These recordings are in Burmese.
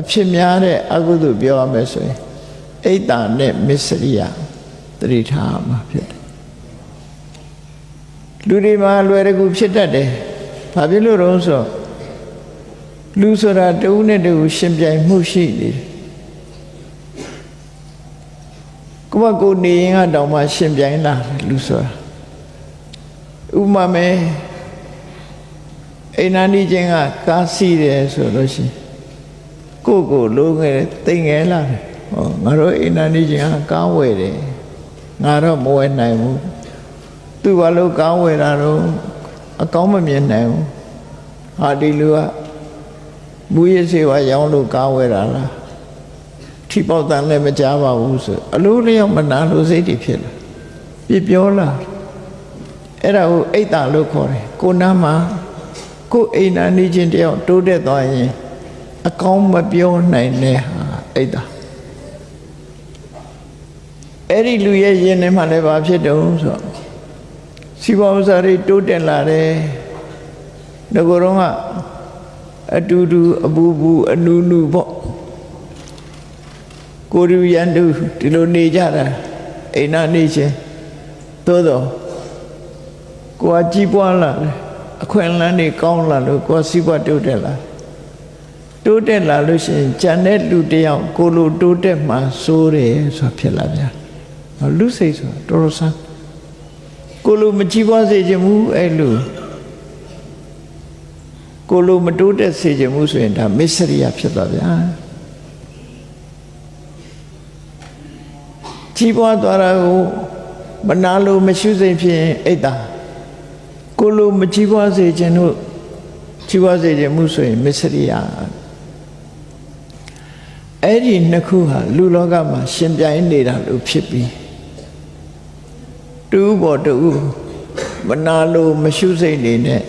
အဖြစ်များတဲ့အကုသိုလ်ပြောရမယ်ဆိုရင်အိတ်တာနဲ့မစ္စရိယတတိထားမှာဖြစ်တယ်လူတွေမှာလွယ်တကူဖြစ်တတ်တယ်ဘာဖြစ်လို့တော့ဆိုလူဆိုတာတဦးနဲ့တဦးရှင်ပြိုင်မှုရှိနေတယ်ကိုယ့်ဘကိုယ်နေရင်ကတောင်မှရှင်ပြိုင်လာတယ်လူဆိုတာဥမာမဲအိမ်နာနီးချင်းကကားစီးတယ်ဆိုလို့ရှိရင် ကိုယ့်ကိုယ်လိုငယ်တိမ်ငယ်လာတယ်ဟောငါတို့အိမ်နာနီးချင်းကကားဝယ်တယ်ငါတော့မဝယ်နိုင်ဘူးသူဘာလို့ကားဝယ်တာတော့အကောင်းမမြင်နိုင်ဘူးဟာဒီလူကမူရစေဝါရောင်းလို့ကားဝယ်တာလားထိပေါက်တန်လည်းမကြားပါဘူးဆိုအလိုလျောက်မနာလို့စိတ်တွေဖြစ်လာပြပြောလာအဲ့ဒါကိုအိတ်တာလို့ခေါ်တယ်ကိုနာမှာကိုအိမ်နာနေချင်းတယောက်တိုးတက်သွားရင် အကောင်းမပြောနိုင်တဲ့ဟာအိတ်တာအဲ့ဒီလူရဲ့ရင်ထဲမှာလည်းဘာဖြစ်တုံးဆိုတော့စီပွားဥစ္စာတွေတိုးတက်လာတယ်ငကိုယ်တော့ကအတူတူအပူပူအနူနူပေါ့ကိုရူရန်တူဒီလိုနေကြတာအိမ်နာနေချင်းသို့တော့ကိုကကြီးပွားလာတယ်အခွင့်အလမ်းတွေကောင်းလာလို့ကိုကစီးပွားတိုးတက်လာတိုး တက်လာလို့ရှိရင်ဂျန်တဲ့လူတယောက်ကိုလိုတိုးတက်မှစိုးတယ်ဆိုတာဖြစ်လာဗျာလူစိတ်ဆိုတာတော်တော်ဆန်းကိုလိုမကြီးပွားစေခြင်းမူအဲ့လိုကိုလိုမတိုးတက်စေခြင်းမူဆိုရင်ဒါမစ္စရိယဖြစ်သွားဗျာကြီးပွားသွားတာကိုမနာလို့မရှုစိတ်ဖြစ်ရင်အိတ်တာကိုလိုမကြီးပွားစေခြင်းတို့ကြီးပွားစေခြင်းမှုဆိုရင်မစ္စရိယ အဲ့ဒီနှစ်ခုဟာလူလောကမှာရှင်ပြိုင်နေတာလို့ဖြစ်ပြီးတူပေါ်တူမနာလို့မရှုစိတ်နေနဲ့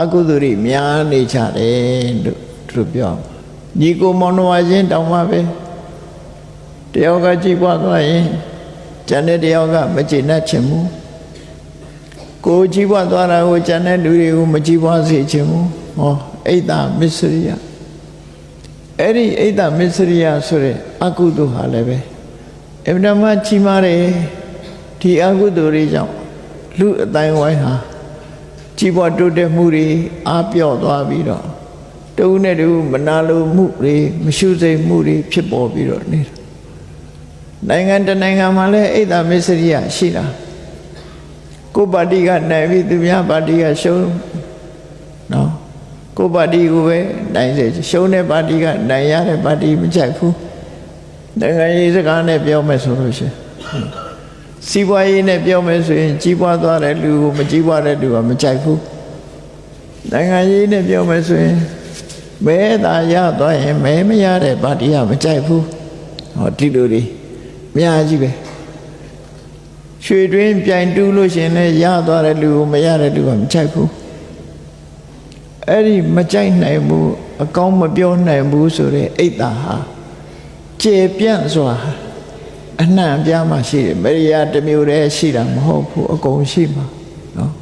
အကုသိုလ်တွေများနေကြတယ်လို့သူပြောညီကိုမောင်နှမချင်းတောင်းပါပဲတယောက်ကကြည်ပွားသွားရင်ကျန်တဲ့တယောက်ကမကျေနပ်ချင်ဘူးကိုကြည်ပွားသွားတာကိုကျန်တဲ့လူတွေကိုမကြည်ပွားစေချင်ဘူးဟောအိတ်တာမစ္စရိယ အဲ့ဒီအိတ်တာမစ္စရိယဆိုတဲ့အကုသိုလ်ဟာလည်းပဲအမှန်မှကြီးမားတယ်ဒီအကုသိုလ်တွေကြောင့်လူအတိုင်းဝိုင်းဟာကြီးပွားတိုးတက်မှုတွေအားပြော့သွားပြီးတော့တူနဲ့တူမနာလိုမှုတွေမရှုစိတ်မှုတွေဖြစ်ပေါ်ပြီးတော့နေတာနိုင်ငံတနိုင်ငံမှာလည်းအိတ်တာမစ္စရိယရှိတာကိုပါတီကနိုင်ပြီသူများပါတီကရှုံးနော် ကိုပါတီကိုပဲနိုင်စေရှုံးတဲ့ပါတီကနိုင်ရတဲ့ပါတီမကြိုက်ဘူးနိုင်ငံရေးစကားနဲ့ပြောမယ်ဆိုလို့ရှိရင်စီးပွားရေးနဲ့ပြောမယ်ဆိုရင်ကြီးပွားသွားတဲ့လူကိုမကြီးပွားတဲ့လူကမကြိုက်ဘူးနိုင်ငံရေးနဲ့ပြောမယ်ဆိုရင်မဲသာရသွားရင်မဲမရတဲ့ပါတီကမကြိုက်ဘူးဟောဒီလိုတွေအများကြီးပဲရွှေတွင်းပြိုင်တူးလို့ရှင်လည်းရသွားတဲ့လူကိုမရတဲ့လူကမကြိုက်ဘူး အဲ့ဒီမကြိုက်နိုင်ဘူးအကောင်းမပြောနိုင်ဘူးဆိုတဲ့အိတ်တာဟာကျေပြန့်စွာအနှံ့ပြားမှရှိတယ်မရိယာတစ်မျိုးတည်းရှိတာမဟုတ်ဘူးအကုန်ရှိမှာနော်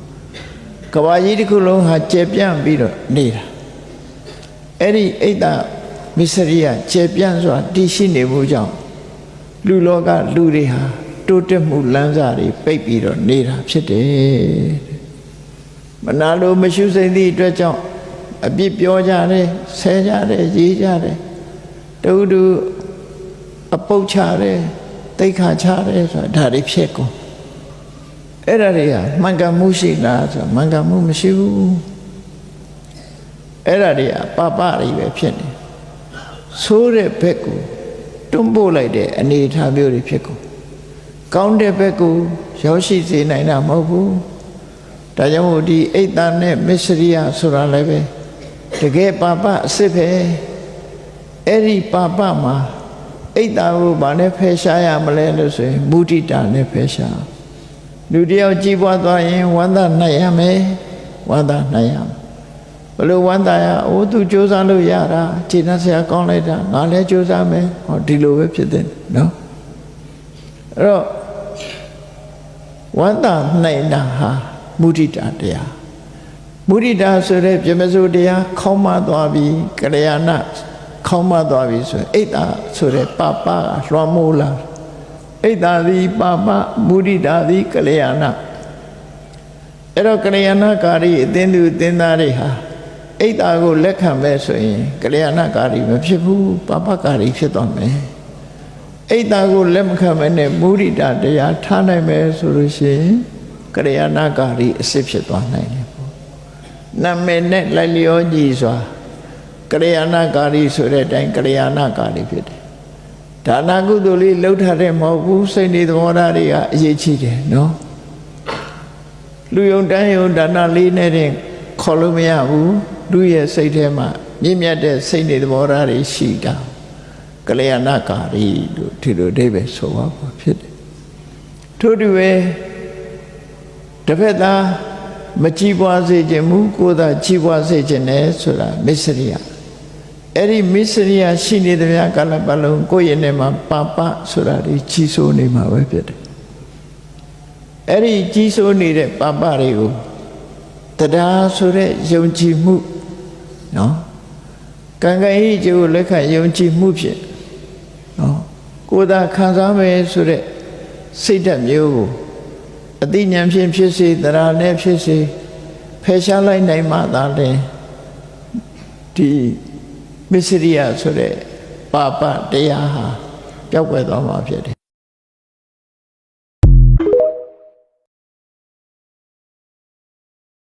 ကဘာကြီးတစ်ခုလုံးဟာကျေပြန့်ပြီးတော့နေတာအဲ့ဒီအိတ်တာမစ္စရိယကျေပြန့်စွာတည်ရှိနေမှုကြောင့်လူလောကလူတွေဟာတိုးတက်မှုလမ်းစာတွေပိတ်ပြီးတော့နေတာဖြစ်တယ်မနာလိုမရှုစိမ့်သည့်အတွက်ကြောင့် အပြစ်ပြောကြတယ်ဆဲကြတယ်ရေးကြတယ်တူတူအပုတ်ချတယ်တိတ်ခါချတယ်ဆိုတာဒါတွေဖြစ်ကုန်အဲ့ဒါတွေကမှန်ကန်မှုရှိလားဆိုမှန်ကန်မှုမရှိဘူးအဲ့ဒါတွေကပပတွေပဲဖြစ်နေဆိုးတဲ့ဘက်ကိုတွန်းပို့လိုက်တဲ့အနေအထားမျိုးတွေဖြစ်ကုန်ကောင်းတဲ့ဘက်ကိုရောက်ရှိစေနိုင်တာမဟုတ်ဘူးဒါကြောင့်မို့ဒီအိတ်တန်နဲ့မစ္စရိယဆိုတာလည်းပဲ တကယ်ပါပအစ်စ်ပဲအဲ့ဒီပါပမှာအိတ်တာကိုဗာနဲ့ဖယ်ရှားရမလဲလို့ဆိုရင်မုဒိတာနဲ့ဖယ်ရှားလူတယောက်ကြီးပွားသွားရင်ဝမ်းသာနိုင်ရမယ်ဝမ်းသာနိုင်ရမယ်ဘလို့ဝမ်းသာရအိုးသူစူးစမ်းလို့ရတာခြေနှက်ဆရာကောင်းလိုက်တာငါလည်းစူးစမ်းမယ်ဟောဒီလိုပဲဖြစ်တယ်နော်အဲ့တော့ဝမ်းသာနိုင်တာဟာမုဒိတာတရား မုဒိတာဆိုတဲ့ပြမစိုးတရားခေါင်းမသွားပြီးကလျာဏခေါင်းမသွားပြီဆိုရင်အိတ်တာဆိုတဲ့ပပကလွှမ်းမိုးလာအိတ်တာသည်ပပမုဒိတာသည်ကလျာဏအဲ့တော့ကလျာဏကာရီအသင်းသူအသင်းသားတွေဟာအိတ်တာကိုလက်ခံမဲ့ဆိုရင်ကလျာဏကာရီမဖြစ်ဘူးပပကာရီဖြစ်သွားမယ်အိတ်တာကိုလက်မခံမဲ့နဲ့မုဒိတာတရားထားနိုင်မယ်ဆိုလို့ရှိရင်ကလျာဏကာရီအစစ်ဖြစ်သွားနိုင်တယ်ပေါ့ နာမည်နဲ့လိုက်လျောညီစွာကလျာဏကာရီဆိုတဲ့အတိုင်းကလျာဏကာရီဖြစ်တယ်။ဒါနာကုသိုလ်လေးလှုပ်ထားတဲ့မဟုတ်ဘူးစိတ်နေသဘောထားတွေကအရေးကြီးတယ်နော်။လူယုံတန်းယုံဒါနာလေးနဲ့တင်ခေါ်လို့မရဘူး။လူရဲ့စိတ်ထဲမှာမြင့်မြတ်တဲ့စိတ်နေသဘောထားတွေရှိတာ။ကလျာဏကာရီလို့ဒီလိုအဓိပ္ပာယ်ဆိုပါပါဖြစ်တယ်။ထို့တူပဲတစ်ဖက်သား မကြည်ပွားစေခြင်းမူကိုယ်သာကြည်ပွားစေခြင်းနဲ့ဆိုတာမစ္စရိယအဲ့ဒီမစ္စရိယရှိနေတဲ့ဗျာကာလပတ်လုံးကိုယ့်ရဲ့နဲ့မှာပါပဆိုတာဒီကြီးစိုးနေမှာပဲဖြစ်တယ်အဲ့ဒီကြီးစိုးနေတဲ့ပါပတွေကိုတရားဆိုတဲ့ယုံကြည်မှုနော်ကံကံဤကျိုးလက်ခံယုံကြည်မှုဖြင့်နော်ကိုယ်သာခံစားမယ်ဆိုတဲ့စိတ်ဓာတ်မျိုးကို အတိညာဖြင့်ဖြစ်စေတရားနဲ့ဖြစ်စေဖယ်ရှားလိုက်နိုင်မှသာလေဒီမစ္စရိယဆိုတဲ့ပါပတရားဟာပျောက်ကွယ်သွားမှာဖြစ်တယ်